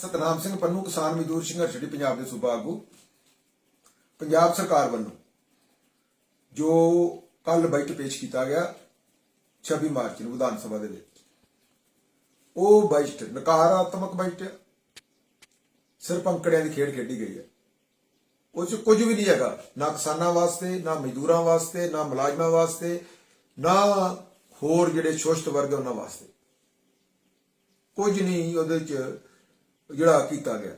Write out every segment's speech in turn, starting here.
ਸਤਨਾਮ ਸਿੰਘ ਪੰਨੂ, ਕਿਸਾਨ ਮਜ਼ਦੂਰ ਸੰਘਰਸ਼ ਜਿਹੜੀ ਪੰਜਾਬ ਦੇ ਸੂਬਾ ਆਗੂ, ਪੰਜਾਬ ਸਰਕਾਰ ਵੱਲੋਂ ਜੋ ਕੱਲ ਬਜਟ ਪੇਸ਼ ਕੀਤਾ ਗਿਆ 26 ਮਾਰਚ ਨੂੰ ਵਿਧਾਨ ਸਭਾ ਦੇ ਵਿੱਚ। ਉਹ ਬਜਟ ਨਕਾਰਾਤਮਕ ਬਜਟ ਹੈ। ਸਿਰਫ ਦੀ ਖੇਡ ਖੇਡੀ ਗਈ ਹੈ। ਉਹ 'ਚ ਕੁਝ ਵੀ ਨਹੀਂ ਹੈਗਾ। ਨਾ ਕਿਸਾਨਾਂ ਵਾਸਤੇ, ਨਾ ਮਜ਼ਦੂਰਾਂ ਵਾਸਤੇ, ਨਾ ਮੁਲਾਜ਼ਮਾਂ ਵਾਸਤੇ, ਨਾ ਹੋਰ ਜਿਹੜੇ ਸ਼ੋਸ਼ਤ ਵਰਗ ਉਹਨਾਂ ਵਾਸਤੇ। ਕੁਝ ਨਹੀਂ ਉਹਦੇ ਚ ਜਿਹੜਾ ਕੀਤਾ ਗਿਆ।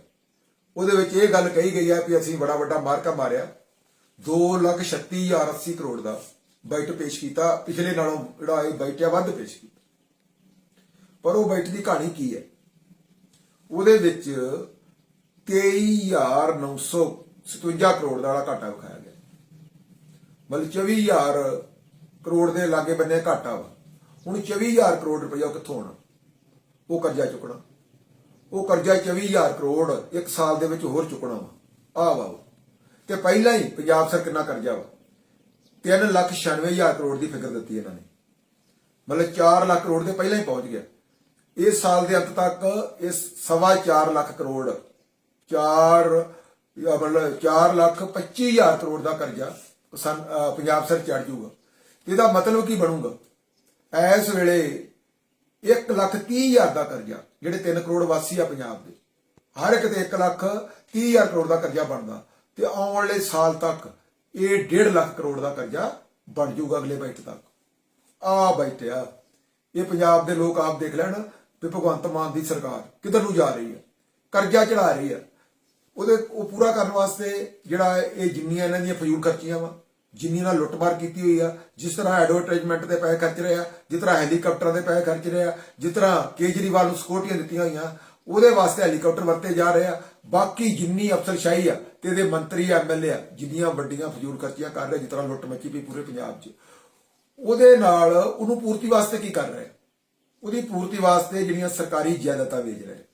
ਉਹਦੇ ਵਿੱਚ ਇਹ ਗੱਲ ਕਹੀ ਗਈ ਹੈ ਕਿ ਅਸੀਂ ਬੜਾ ਵੱਡਾ ਮਾਰਕਾ ਮਾਰਿਆ। 236080 ਕਰੋੜ ਦਾ ਬਜਟ ਪੇਸ਼ ਕੀਤਾ। ਪਿਛਲੇ ਨਾਲੋਂ ਜਿਹੜਾ ਇਹ ਬਾਈਟ ਆ, ਵੱਧ ਪੇਸ਼ ਕੀਤਾ। ਪਰ ਉਹ ਬਜਟ ਦੀ ਕਹਾਣੀ ਕੀ ਹੈ? ਉਹਦੇ ਵਿੱਚ 23957 ਕਰੋੜ ਦਾ ਵਾਲਾ ਘਾਟਾ ਵਿਖਾਇਆ ਗਿਆ। ਮਤਲਬ 24000 ਕਰੋੜ ਦੇ ਲਾਗੇ ਬੰਨੇ ਘਾਟਾ ਵਾ। ਹੁਣ 24000 ਕਰੋੜ ਰੁਪਇਆ ਕਿੱਥੋਂ ਆਉਣਾ? ਉਹ ਕਰਜ਼ਾ ਚੁੱਕਣਾ। ਉਹ ਕਰਜ਼ਾ 24000 ਕਰੋੜ ਇੱਕ ਸਾਲ ਦੇ ਵਿੱਚ ਹੋਰ ਚੁੱਕਣਾ ਵਾ। ਆ ਵਾ ਉਹ। ਤੇ ਪਹਿਲਾਂ ਹੀ ਪੰਜਾਬ ਸਰ ਕਿੰਨਾ ਕਰਜ਼ਾ ਵਾ? 396000 ਕਰੋੜ ਦੀ ਫਿਕਰ ਦਿੱਤੀ ਇਹਨਾਂ ਨੇ। ਮਤਲਬ 4 ਲੱਖ ਕਰੋੜ ਦੇ ਪਹਿਲਾਂ ਹੀ ਪਹੁੰਚ ਗਿਆ। ਇਸ ਸਾਲ ਦੇ ਅੰਤ ਤੱਕ ਇਸ ਸਵਾ 4 ਲੱਖ ਕਰੋੜ 4 ਮਤਲਬ 4 ਲੱਖ 25000 ਕਰੋੜ ਦਾ ਕਰਜ਼ਾ ਸਨ- ਪੰਜਾਬ ਸਰ ਚੜ ਜਾਊਗਾ। ਇਹਦਾ ਮਤਲਬ ਕੀ ਬਣੂਗਾ? ਇਸ ਵੇਲੇ 1 ਲੱਖ 30 ਹਜ਼ਾਰ ਦਾ ਕਰਜ਼ਾ, ਜਿਹੜੇ 3 ਕਰੋੜ ਵਾਸੀ ਆ ਪੰਜਾਬ ਦੇ। ਹਰ ਇੱਕ ਤੇ 1 ਲੱਖ 30 ਹਜ਼ਾਰ ਕਰੋੜ ਦਾ ਕਰਜ਼ਾ ਬਣਦਾ ਤੇ ਆਉਣ ਵਾਲੇ ਸਾਲ ਤੱਕ ਇਹ 1.5 ਲੱਖ ਕਰੋੜ ਦਾ ਕਰਜ਼ਾ ਬਣ ਜਾਊਗਾ ਅਗਲੇ ਬਜਟ ਤੱਕ। ਆ ਬੈਠਿਆ। ਇਹ ਪੰਜਾਬ ਦੇ ਲੋਕ ਆਪ ਦੇਖ ਲੈਣ ਵੀ ਭਗਵੰਤ ਮਾਨ ਦੀ ਸਰਕਾਰ ਕਿੱਧਰ ਨੂੰ ਜਾ ਰਹੀ ਹੈ। ਕਰਜ਼ਾ ਚੜਾ ਰਹੀ ਹੈ। ਉਹਦੇ, ਉਹ ਪੂਰਾ ਕਰਨ ਵਾਸਤੇ ਜਿਹੜਾ ਇਹ ਜਿੰਨੀਆਂ ਇਹਨਾਂ ਦੀਆਂ ਫਜ਼ੂਲ ਖਰਚੀਆਂ ਵਾ ਜਿੰਨੀ ਨਾਲ ਲੁੱਟਮਾਰ ਕੀਤੀ ਹੋਈ ਆ, ਜਿਸ ਤਰ੍ਹਾਂ ਐਡਵਰਟਾਈਜ਼ਮੈਂਟ ਤੇ ਪੈਸੇ ਖਰਚ ਰਹੇ ਆ, ਜਿਸ ਤਰ੍ਹਾਂ ਹੈਲੀਕਾਪਟਰਾਂ ਦੇ ਪੈਸੇ ਖਰਚ ਰਹੇ ਆ, ਜਿਸ ਤਰ੍ਹਾਂ ਕੇਜਰੀਵਾਲ ਨੂੰ ਸਕੋਟੀਆਂ ਦਿੱਤੀਆਂ ਹੋਈਆਂ, ਉਹਦੇ ਵਾਸਤੇ ਹੈਲੀਕਾਪਟਰ ਵਰਤੇ ਜਾ ਰਹੇ ਆ। ਬਾਕੀ ਜਿੰਨੀ ਅਫਸਰਸ਼ਾਹੀ ਆ ਤੇ ਇਹਦੇ ਮੰਤਰੀ ਐਮਐਲਏ ਆ, ਜਿੰਨੀਆਂ ਵੱਡੀਆਂ ਫਜ਼ੂਲ ਖਰਚੀਆਂ ਕਰ ਰਹੇ ਜਿਸ ਤਰ੍ਹਾਂ ਲੁੱਟ ਮੱਚੀ ਪਈ ਪੂਰੇ ਪੰਜਾਬ 'ਚ। ਉਹਦੇ ਨਾਲ ਉਹਨੂੰ ਪੂਰਤੀ ਵਾਸਤੇ ਕੀ ਕਰ ਰਹੇ ਉਹਦੀ ਪੂਰਤੀ ਵਾਸਤੇ ਜਿਹੜੀਆਂ ਸਰਕਾਰੀ ਜਾਇਦਾਦਾਂ ਵੇਚ ਰਹੇ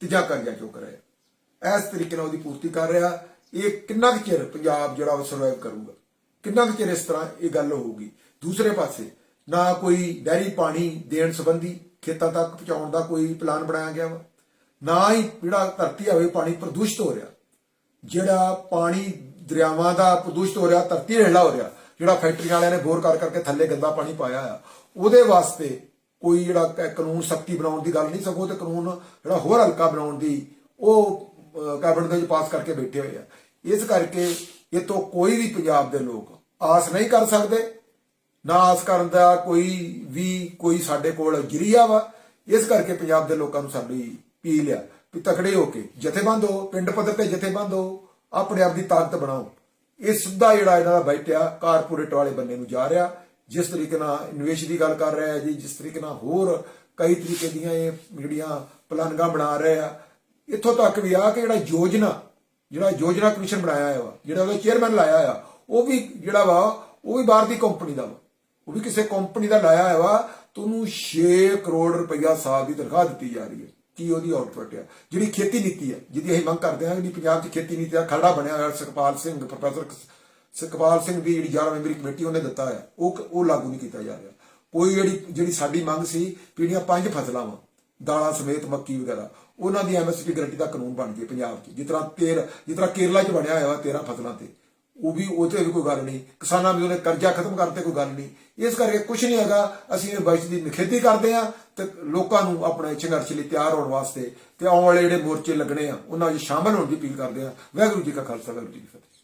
ਤੀਜਾ ਕਰਜ਼ਾ ਚੁੱਕ ਰਹੇ ਇਸ ਤਰੀਕੇ ਨਾਲ ਉਹਦੀ ਪੂਰਤੀ ਕਰ ਰਿਹਾ ਇਹ ਕਿੰਨਾ ਕੁ ਚਿਰ ਪੰਜਾਬ ਜਿਹੜਾ ਉਹ ਸਰਵਾਈਵ ਕਰੂਗਾ? ਕਿੰਨਾ ਕੁ ਚਿਰ ਇਸ ਤਰ੍ਹਾਂ ਇਹ ਗੱਲ ਹੋਊਗੀ? ਦੂਸਰੇ ਪਾਸੇ, ਨਾ ਕੋਈ ਡੈਰੀ ਪਾਣੀ ਦੇਣ ਸੰਬੰਧੀ ਖੇਤਾਂ ਤੱਕ ਪਹੁੰਚਾਉਣ ਦਾ ਕੋਈ ਪਲਾਨ ਬਣਾਇਆ ਗਿਆ ਵਾ? ਨਾ ਹੀ ਜਿਹੜਾ ਧਰਤੀ ਹਵੇ ਪਾਣੀ ਪ੍ਰਦੂਸ਼ਿਤ ਹੋ ਰਿਹਾ। ਜਿਹੜਾ ਪਾਣੀ ਦਰਿਆਵਾਂ ਦਾ ਪ੍ਰਦੂਸ਼ਿਤ ਹੋ ਰਿਹਾ, ਧਰਤੀ ਰਹਿਲਾ ਹੋ ਰਿਹਾ, ਜਿਹੜਾ ਫੈਕਟਰੀ ਵਾਲਿਆਂ ਨੇ ਬੋਰ ਕਰ ਕਰਕੇ ਥੱਲੇ ਗੰਦਾ ਪਾਣੀ ਪਾਇਆ ਆ, ਉਹਦੇ ਵਾਸਤੇ ਕੋਈ ਜਿਹੜਾ ਕਾਨੂੰਨ ਸਖਤੀ ਬਣਾਉਣ ਦੀ ਗੱਲ ਨਹੀਂ, ਸਗੋਂ ਤੇ ਕਾਨੂੰਨ ਜਿਹੜਾ ਹੋਰ ਹਲਕਾ ਬਣਾਉਣ ਦੀ ਉਹ ਕੈਬਨਿਟ ਦੇ ਵਿੱਚ ਪਾਸ ਕਰਕੇ ਬੈਠੇ ਹੋਏ ਆ। ਇਸ ਕਰਕੇ ਇਹ ਤੋਂ ਕੋਈ ਵੀ ਪੰਜਾਬ ਦੇ ਲੋਕ ਆਸ ਨਹੀਂ ਕਰ ਸਕਦੇ, ਨਾ ਆਸ ਕਰਨ ਦਾ ਕੋਈ ਵੀ, ਕੋਈ ਸਾਡੇ ਕੋਲ ਜਰੀਆ ਵਾ। ਇਸ ਕਰਕੇ ਪੰਜਾਬ ਦੇ ਲੋਕਾਂ ਨੂੰ ਸਾਡੀ ਅਪੀਲ ਆ ਵੀ ਤਕੜੇ ਹੋ ਕੇ ਜਥੇਬੰਦ ਹੋ, ਪਿੰਡ ਪੱਧਰ ਤੇ ਜਥੇਬੰਦ ਹੋ, ਆਪਣੇ ਆਪ ਦੀ ਤਾਕਤ ਬਣਾਓ। ਇਹ ਸਿੱਧਾ ਜਿਹੜਾ ਇਹਨਾਂ ਦਾ ਬੈਠ ਆ, ਕਾਰਪੋਰੇਟ ਵਾਲੇ ਬੰਨੇ ਨੂੰ ਜਾ ਰਿਹਾ। ਜਿਸ ਤਰੀਕੇ ਨਾਲ ਨਿਵੇਸ਼ ਦੀ ਗੱਲ ਕਰ ਰਿਹਾ ਹੈ ਜੀ, ਜਿਸ ਤਰੀਕੇ ਨਾਲ ਹੋਰ ਕਈ ਤਰੀਕੇ ਦੀਆਂ ਇਹ ਜਿਹੜੀਆਂ ਪਲਾਨਗਾ ਬਣਾ ਰਹੇ ਆ, ਇੱਥੋਂ ਤੱਕ ਵੀ ਆ ਕਿ ਜਿਹੜਾ ਯੋਜਨਾ ਜਿਹੜਾ ਯੋਜਨਾ ਕਮਿਸ਼ਨ ਬਣਾਇਆ ਵਾ ਜਿਹੜਾ ਉਹਦਾ ਚੇਅਰਮੈਨ ਲਾਇਆ ਆ ਉਹ ਵੀ ਜਿਹੜਾ ਵਾ, ਉਹ ਵੀ ਬਾਹਰ ਦੀ ਕੰਪਨੀ ਦਾ ਵਾ। ਉਹ ਵੀ ਕਿਸੇ ਕੰਪਨੀ ਦਾ ਲਾਇਆ ਵਾ। ਤੇ 6 ਕਰੋੜ ਰੁਪਈਆ ਸਾਲ ਦੀ ਤਨਖਾਹ ਦਿੱਤੀ ਜਾ ਰਹੀ ਹੈ। ਕੀ ਉਹਦੀ ਆਊਟਪੁੱਟ ਹੈ ਜਿਹੜੀ ਖੇਤੀ ਨੀਤੀ ਹੈ ਜਿਹਦੀ ਅਸੀਂ ਮੰਗ ਕਰਦੇ ਹਾਂ, ਜਿਹੜੀ ਪੰਜਾਬ 'ਚ ਖੇਤੀ ਨੀਤੀ ਦਾ ਖੜਾ ਬਣਿਆ ਹੋਇਆ, ਸੁਖਪਾਲ ਸਿੰਘ, ਪ੍ਰੋਫੈਸਰ ਸੁਖਪਾਲ ਸਿੰਘ ਦੀ ਜਿਹੜੀ 11 ਮੈਂਬਰੀ ਕਮੇਟੀ ਉਹਨੇ ਦਿੱਤਾ ਹੈ ਉਹ ਉਹ ਲਾਗੂ ਨਹੀਂ ਕੀਤਾ ਜਾ ਰਿਹਾ। ਕੋਈ ਜਿਹੜੀ ਜਿਹੜੀ ਸਾਡੀ ਮੰਗ ਸੀ, ਵੀ ਜਿਹੜੀਆਂ ਪੰਜ ਫਸਲਾਂ ਵਾ, ਦਾਲਾਂ ਸਮੇਤ ਮੱਕੀ ਵਗੈਰਾ ਉਹਨਾਂ ਦੀ ਐਮਐਸਪੀ ਗਰੰਟੀ ਦਾ ਕਾਨੂੰਨ ਬਣ ਗਿਆ ਪੰਜਾਬ 'ਚ ਜਿਸ ਤਰ੍ਹਾਂ ਤੇਰ ਜਿਸ ਤਰ੍ਹਾਂ ਕੇਰਲਾ 'ਚ ਬਣਿਆ ਹੋਇਆ ਵਾ 13 ਫਸਲਾਂ ਤੇ, ਉਹ ਵੀ ਉਹਤੇ ਵੀ ਕੋਈ ਗੱਲ ਨਹੀਂ। ਕਿਸਾਨਾਂ ਵੀ ਉਹਨੇ ਕਰਜ਼ਾ ਖਤਮ ਕਰਤੇ ਕੋਈ ਗੱਲ ਨਹੀਂ। ਇਸ ਕਰਕੇ ਕੁਝ ਨਹੀਂ ਹੈਗਾ। ਅਸੀਂ ਇਹ ਬਜਟ ਦੀ ਨਿਖੇਧੀ ਕਰਦੇ ਆ ਤੇ ਲੋਕਾਂ ਨੂੰ ਆਪਣੇ ਸੰਘਰਸ਼ ਲਈ ਤਿਆਰ ਹੋਣ ਵਾਸਤੇ ਤੇ ਆਉਣ ਵਾਲੇ ਜਿਹੜੇ ਮੋਰਚੇ ਲੱਗਣੇ ਆ, ਉਹਨਾਂ ਚ ਸ਼ਾਮਲ ਹੋਣ ਦੀ ਅਪੀਲ ਕਰਦੇ ਆ ਵਾਹਿਗੁਰੂ ਜੀ ਕਾ ਖਾਲਸਾ, ਵਾਹਿਗੁਰੂ ਜੀ ਕੀ ਫਤਿਹ।